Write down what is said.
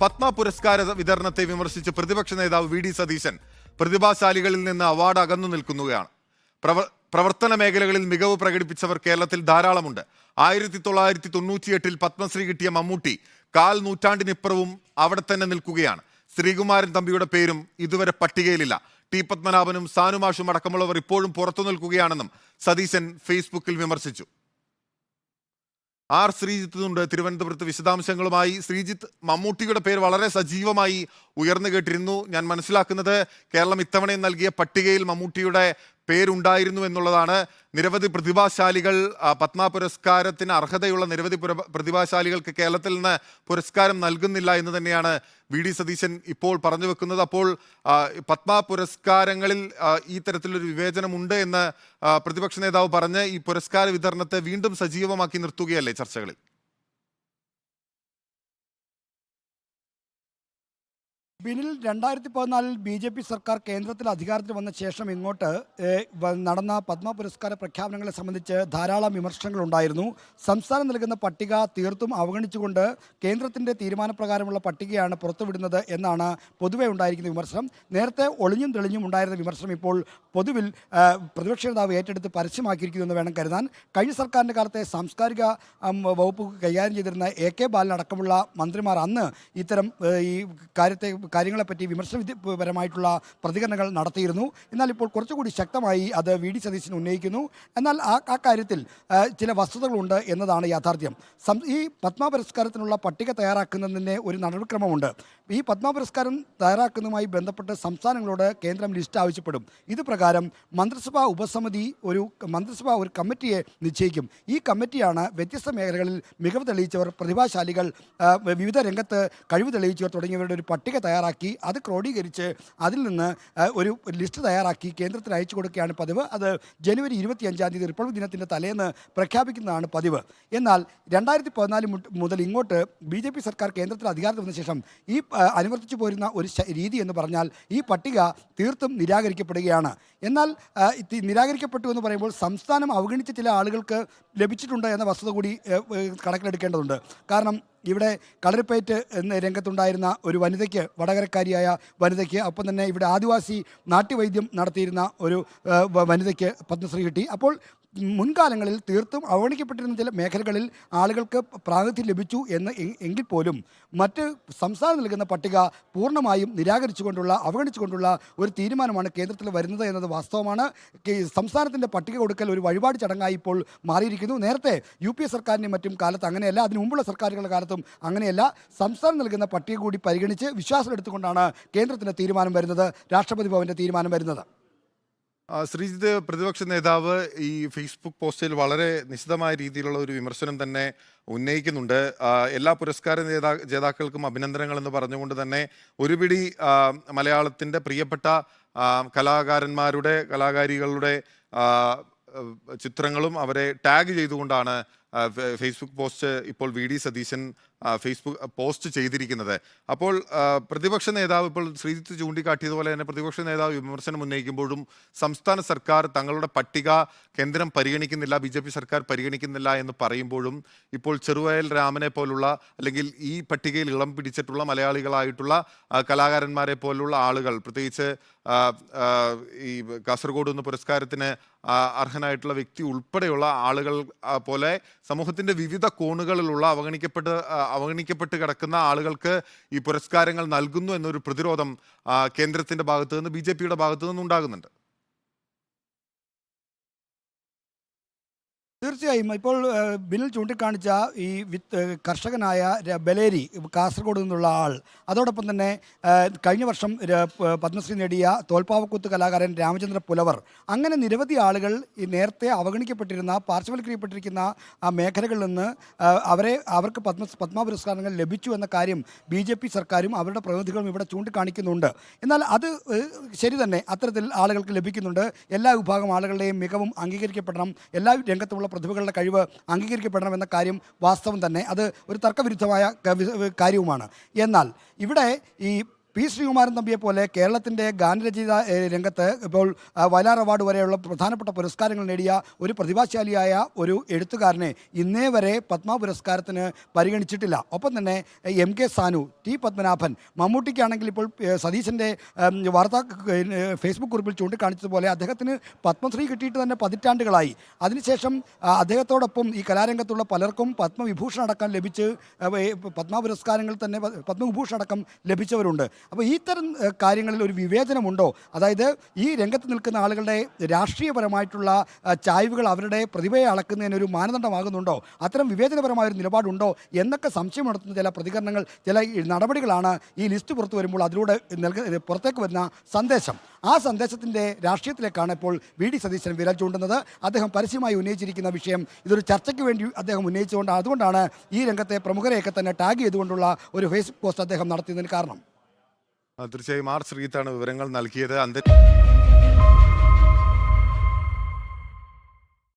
പത്മ പുരസ്കാര വിതരണത്തെ വിമർശിച്ച് പ്രതിപക്ഷ നേതാവ് വി ഡി സതീശൻ പ്രതിഭാശാലികളിൽ നിന്ന് അവാർഡ് അകന്നു നിൽക്കുകയാണ് പ്രവ- പ്രവർത്തന മേഖലകളിൽ മികവ് പ്രകടിപ്പിച്ചവർ കേരളത്തിൽ ധാരാളമുണ്ട്. ആയിരത്തി തൊള്ളായിരത്തി തൊണ്ണൂറ്റിയെട്ടിൽ പത്മശ്രീ കിട്ടിയ മമ്മൂട്ടി കാൽ നൂറ്റാണ്ടിനിപ്പുറവും അവിടെ തന്നെ നിൽക്കുകയാണ്. ശ്രീകുമാരൻ തമ്പിയുടെ പേരും ഇതുവരെ പട്ടികയിലില്ല. ടി പത്മനാഭനും സാനുമാഷും അടക്കമുള്ളവർ ഇപ്പോഴും പുറത്തു നിൽക്കുകയാണെന്നും സതീശൻ ഫേസ്ബുക്കിൽ വിമർശിച്ചു. ആർ ശ്രീജിത്ത് ഉണ്ട് തിരുവനന്തപുരത്ത് വിശദാംശങ്ങളുമായി ശ്രീജിത്ത് മമ്മൂട്ടിയുടെ പേര് വളരെ സജീവമായി ഉയർന്നു കേട്ടിരുന്നു. ഞാൻ മനസ്സിലാക്കുന്നത് കേരളം ഇത്തവണയും നൽകിയ പട്ടികയിൽ മമ്മൂട്ടിയുടെ പേരുണ്ടായിരുന്നു എന്നുള്ളതാണ് നിരവധി പ്രതിഭാശാലികൾ പത്മ പുരസ്കാരത്തിന് അർഹതയുള്ള നിരവധി പുര- പ്രതിഭാശാലികൾക്ക് കേരളത്തിൽ നിന്ന് പുരസ്കാരം നൽകുന്നില്ല എന്ന് തന്നെയാണ് വി ഡി സതീശൻ ഇപ്പോൾ പറഞ്ഞു വെക്കുന്നത്. അപ്പോൾ പത്മ പുരസ്കാരങ്ങളിൽ ഈ തരത്തിലൊരു വിവേചനമുണ്ട് എന്ന് പ്രതിപക്ഷ നേതാവ് പറഞ്ഞ് ഈ പുരസ്കാര വിതരണത്തെ വീണ്ടും സജീവമാക്കി നിർത്തുകയല്ലേ ചർച്ചകളിൽ? ബിനിൽ രണ്ടായിരത്തി പതിനാലിൽ ബി ജെ പി സർക്കാർ കേന്ദ്രത്തിൽ അധികാരത്തിൽ വന്ന ശേഷം ഇങ്ങോട്ട് നടന്ന പത്മ പുരസ്കാര പ്രഖ്യാപനങ്ങളെ സംബന്ധിച്ച് ധാരാളം വിമർശനങ്ങളുണ്ടായിരുന്നു സംസ്ഥാനം നൽകുന്ന പട്ടിക തീർത്തും അവഗണിച്ചുകൊണ്ട് കേന്ദ്രത്തിന്റെ തീരുമാനപ്രകാരമുള്ള പട്ടികയാണ് പുറത്തുവിടുന്നത് എന്നാണ് പൊതുവെ ഉണ്ടായിരിക്കുന്ന വിമർശനം. നേരത്തെ ഒളിഞ്ഞും തെളിഞ്ഞും ഉണ്ടായിരുന്ന വിമർശനം ഇപ്പോൾ പൊതുവിൽ പ്രതിപക്ഷ നേതാവ് ഏറ്റെടുത്ത് പരസ്യമാക്കിയിരിക്കുന്നു എന്ന് വേണം കരുതാൻ. കഴിഞ്ഞ സർക്കാരിന്റെ കാലത്തെ സാംസ്കാരിക വകുപ്പ് കൈകാര്യം ചെയ്തിരുന്ന എ കെ ബാലൻ അടക്കമുള്ള മന്ത്രിമാർ അന്ന് ഇത്തരം ഈ കാര്യത്തെ കാര്യങ്ങളെപ്പറ്റി വിമർശനപരമായിട്ടുള്ള പ്രതികരണങ്ങൾ നടത്തിയിരുന്നു. എന്നാൽ ഇപ്പോൾ കുറച്ചുകൂടി ശക്തമായി അത് വി. ഡി. സതീശൻ ഉന്നയിക്കുന്നു. എന്നാൽ ആ ആ കാര്യത്തിൽ ചില വസ്തുതകളുണ്ട് എന്നതാണ് യാഥാർത്ഥ്യം. ഈ പത്മ പുരസ്കാരത്തിനുള്ള പട്ടിക തയ്യാറാക്കുന്നതിന് ഒരു നടപടിക്രമമുണ്ട്. ഈ പത്മ പുരസ്കാരം തയ്യാറാക്കുന്നതുമായി ബന്ധപ്പെട്ട് സംസ്ഥാനങ്ങളോട് കേന്ദ്രം ലിസ്റ്റ് ആവശ്യപ്പെടും. ഇത് പ്രകാരം മന്ത്രിസഭാ ഉപസമിതി ഒരു മന്ത്രിസഭ ഒരു കമ്മിറ്റിയെ നിശ്ചയിക്കും. ഈ കമ്മിറ്റിയാണ് വ്യത്യസ്ത മേഖലകളിൽ മികവ് തെളിയിച്ചവർ പ്രതിഭാശാലികൾ വിവിധ രംഗത്ത് കഴിവ് തെളിയിച്ചവർ തുടങ്ങിയവരുടെ ഒരു പട്ടിക തയ്യാറാക്കി അത് ക്രോഡീകരിച്ച് അതിൽ നിന്ന് ഒരു ലിസ്റ്റ് തയ്യാറാക്കി. കേന്ദ്രത്തിന് അയച്ചു കൊടുക്കുകയാണ് പതിവ്. അത് ജനുവരി ഇരുപത്തിയഞ്ചാം തീയതി റിപ്പബ്ലിക് ദിനത്തിന്റെ തലേന്ന് പ്രഖ്യാപിക്കുന്നതാണ് പതിവ്. എന്നാൽ രണ്ടായിരത്തി പതിനാല് മുതൽ ഇങ്ങോട്ട് ബി ജെ പി സർക്കാർ കേന്ദ്രത്തിൽ അധികാരത്തിൽ വന്ന ശേഷം ഈ അനുവർത്തിച്ചു പോരുന്ന ഒരു രീതി എന്ന് പറഞ്ഞാൽ ഈ പട്ടിക തീർത്തും നിരാകരിക്കപ്പെടുകയാണ്. എന്നാൽ നിരാകരിക്കപ്പെട്ടു എന്ന് പറയുമ്പോൾ സംസ്ഥാനം അവഗണിച്ച ചില ആളുകൾക്ക് ലഭിച്ചിട്ടുണ്ട് എന്ന വസ്തുത കൂടി കണക്കിലെടുക്കേണ്ടതുണ്ട്. കാരണം ഇവിടെ കളരിപ്പേറ്റ് എന്ന രംഗത്തുണ്ടായിരുന്ന ഒരു വനിതയ്ക്ക് വടകരക്കാരിയായ വനിതയ്ക്ക് ഒപ്പം തന്നെ ഇവിടെ ആദിവാസി നാട്ടുവൈദ്യം നടത്തിയിരുന്ന ഒരു വനിതയ്ക്ക് പത്മശ്രീ കിട്ടി. അപ്പോൾ മുൻകാലങ്ങളിൽ തീർത്തും അവഗണിക്കപ്പെട്ടിരുന്ന ചില മേഖലകളിൽ ആളുകൾക്ക് പ്രാതിനിധ്യം ലഭിച്ചു എന്ന് എങ്കിൽ പോലും മറ്റ് സംസ്ഥാനം നൽകുന്ന പട്ടിക പൂർണമായും നിരാകരിച്ചുകൊണ്ടുള്ള അവഗണിച്ചുകൊണ്ടുള്ള ഒരു തീരുമാനമാണ് കേന്ദ്രത്തിൽ വരുന്നത് എന്നത് വാസ്തവമാണ്. സംസ്ഥാനത്തിന്റെ പട്ടിക കൊടുക്കൽ ഒരു വഴിപാട് ചടങ്ങായി ഇപ്പോൾ മാറിയിരിക്കുന്നു. നേരത്തെ യു പി എ സർക്കാരിന്റെ മറ്റും കാലത്ത് അങ്ങനെയല്ല അതിനു മുമ്പുള്ള സർക്കാരുകളുടെ കാലത്തും അങ്ങനെയല്ല. സംസ്ഥാനം നൽകുന്ന പട്ടിക കൂടി പരിഗണിച്ച് വിശ്വാസം എടുത്തുകൊണ്ടാണ് കേന്ദ്രത്തിന്റെ തീരുമാനം വരുന്നത് രാഷ്ട്രപതി ഭവന്റെ തീരുമാനം വരുന്നത്. ശ്രീജിത്ത് പ്രതിപക്ഷ നേതാവ് ഈ ഫേസ്ബുക്ക് പോസ്റ്റിൽ വളരെ നിശിതമായ രീതിയിലുള്ള ഒരു വിമർശനം തന്നെ ഉന്നയിക്കുന്നുണ്ട്. എല്ലാ പുരസ്കാര ജേതാ ജേതാക്കൾക്കും അഭിനന്ദനങ്ങൾ എന്ന് പറഞ്ഞുകൊണ്ട് തന്നെ ഒരുപിടി മലയാളത്തിന്റെ പ്രിയപ്പെട്ട കലാകാരന്മാരുടെ കലാകാരികളുടെ ചിത്രങ്ങളും അവരെ ടാഗ് ചെയ്തുകൊണ്ടാണ് ഫേസ്ബുക്ക് പോസ്റ്റ് ഇപ്പോൾ V D Satheesan Facebook post ചെയ്തിരിക്കുന്നത്. അപ്പോൾ പ്രതിപക്ഷ നേതാവ് ഇപ്പോൾ ശ്രീജിത്ത് ചൂണ്ടിക്കാട്ടിയതുപോലെ തന്നെ പ്രതിപക്ഷ നേതാവ് വിമർശനം ഉന്നയിക്കുമ്പോഴും സംസ്ഥാന സർക്കാർ തങ്ങളുടെ പട്ടിക കേന്ദ്രം പരിഗണിക്കുന്നില്ല ബി സർക്കാർ പരിഗണിക്കുന്നില്ല എന്ന് പറയുമ്പോഴും ഇപ്പോൾ ചെറുവയൽ രാമനെ പോലുള്ള അല്ലെങ്കിൽ ഈ പട്ടികയിൽ ഇളം പിടിച്ചിട്ടുള്ള മലയാളികളായിട്ടുള്ള കലാകാരന്മാരെ പോലുള്ള ആളുകൾ പ്രത്യേകിച്ച് ഈ കാസർഗോഡ് എന്ന പുരസ്കാരത്തിന് അർഹനായിട്ടുള്ള വ്യക്തി ഉൾപ്പെടെയുള്ള ആളുകൾ പോലെ സമൂഹത്തിന്റെ വിവിധ കോണുകളിലുള്ള അവഗണിക്കപ്പെട്ട് അവഗണിക്കപ്പെട്ട് കിടക്കുന്ന ആളുകൾക്ക് ഈ പുരസ്കാരങ്ങൾ നൽകുന്നു എന്നൊരു പ്രതിരോധം കേന്ദ്രത്തിന്റെ ഭാഗത്തു നിന്ന് ബി ജെ പിയുടെ ഭാഗത്ത് തീർച്ചയായും ഇപ്പോൾ ബിൽ ചൂണ്ടിക്കാണിച്ച ഈ വിത്ത് കർഷകനായ ബലേരി കാസർഗോഡ് നിന്നുള്ള ആൾ. അതോടൊപ്പം തന്നെ കഴിഞ്ഞ വർഷം പത്മശ്രീ നേടിയ തോൽപ്പാവക്കൂത്ത് കലാകാരൻ രാമചന്ദ്ര പുലവർ. അങ്ങനെ നിരവധി ആളുകൾ ഈ നേരത്തെ അവഗണിക്കപ്പെട്ടിരുന്ന പാർശ്വവൽക്കരിക്കപ്പെട്ടിരിക്കുന്ന ആ മേഖലകളിൽ നിന്ന് അവരെ അവർക്ക് പത്മ പത്മ പുരസ്കാരങ്ങൾ ലഭിച്ചു എന്ന കാര്യം ബി ജെ പി സർക്കാരും അവരുടെ പ്രതിനിധികളും ഇവിടെ ചൂണ്ടിക്കാണിക്കുന്നുണ്ട്. എന്നാൽ അത് ശരി തന്നെ അത്തരത്തിൽ ആളുകൾക്ക് ലഭിക്കുന്നുണ്ട്. എല്ലാ വിഭാഗം ആളുകളുടെയും മികവും അംഗീകരിക്കപ്പെടണം. എല്ലാ രംഗത്തുമുള്ള പ്രതിഭകളുടെ കഴിവ് അംഗീകരിക്കപ്പെടണം എന്ന കാര്യം വാസ്തവം തന്നെ. അത് ഒരു തർക്കവിരുദ്ധമായ കാര്യവുമാണ്. എന്നാൽ ഇവിടെ ഈ പി ശ്രീകുമാരൻ തമ്പിയെ പോലെ കേരളത്തിന്റെ ഗാനരചയിത ഏ, രംഗത്ത് ഇപ്പോൾ വയലാർ അവാർഡ് വരെയുള്ള പ്രധാനപ്പെട്ട പുരസ്കാരങ്ങൾ നേടിയ ഒരു പ്രതിഭാശാലിയായ ഒരു എഴുത്തുകാരനെ ഇന്നേ വരെ പത്മ പുരസ്കാരത്തിന് പരിഗണിച്ചിട്ടില്ല. ഒപ്പം തന്നെ M K Sanu T Padmanabhan മമ്മൂട്ടിക്കാണെങ്കിൽ ഇപ്പോൾ സതീശന്റെ വാർത്താ ഫേസ്ബുക്ക് കുറിപ്പിൽ ചൂണ്ടിക്കാണിച്ചതുപോലെ അദ്ദേഹത്തിന് പത്മശ്രീ കിട്ടിയിട്ട് തന്നെ പതിറ്റാണ്ടുകളായി. അതിനുശേഷം അദ്ദേഹത്തോടൊപ്പം ഈ കലാരംഗത്തുള്ള പലർക്കും പത്മവിഭൂഷൺ അടക്കം ലഭിച്ച് പത്മ പുരസ്കാരങ്ങൾ തന്നെ പത്മവിഭൂഷൺ അടക്കം ലഭിച്ചവരുണ്ട്. അപ്പോൾ ഇത്തരം കാര്യങ്ങളിൽ ഒരു വിവേചനമുണ്ടോ? അതായത് ഈ രംഗത്ത് നിൽക്കുന്ന ആളുകളുടെ രാഷ്ട്രീയപരമായിട്ടുള്ള ചായ്വുകൾ അവരുടെ പ്രതിഭയെ അളക്കുന്നതിനൊരു മാനദണ്ഡമാകുന്നുണ്ടോ? അത്തരം വിവേചനപരമായ ഒരു നിലപാടുണ്ടോ? എന്നൊക്കെ സംശയം നടത്തുന്ന ചില പ്രതികരണങ്ങൾ ചില നടപടികളാണ് ഈ ലിസ്റ്റ് പുറത്തു വരുമ്പോൾ അതിലൂടെ പുറത്തേക്ക് വരുന്ന സന്ദേശം. ആ സന്ദേശത്തിന്റെ രാഷ്ട്രീയത്തിലേക്കാണ് ഇപ്പോൾ വി ഡി സതീശൻ വിരൽ ചൂണ്ടുന്നത്. അദ്ദേഹം പരസ്യമായി ഉന്നയിച്ചിരിക്കുന്ന വിഷയം ഇതൊരു ചർച്ചയ്ക്ക് വേണ്ടി അദ്ദേഹം ഉന്നയിച്ചുകൊണ്ട് അതുകൊണ്ടാണ് ഈ രംഗത്തെ പ്രമുഖരെയൊക്കെ തന്നെ ടാഗ് ചെയ്തുകൊണ്ടുള്ള ഒരു ഫേസ്ബുക്ക് പോസ്റ്റ് അദ്ദേഹം നടത്തിയതിന് കാരണം. തീർച്ചയായും ആർ ശ്രീത്താണ് വിവരങ്ങൾ നൽകിയത്. അന്ത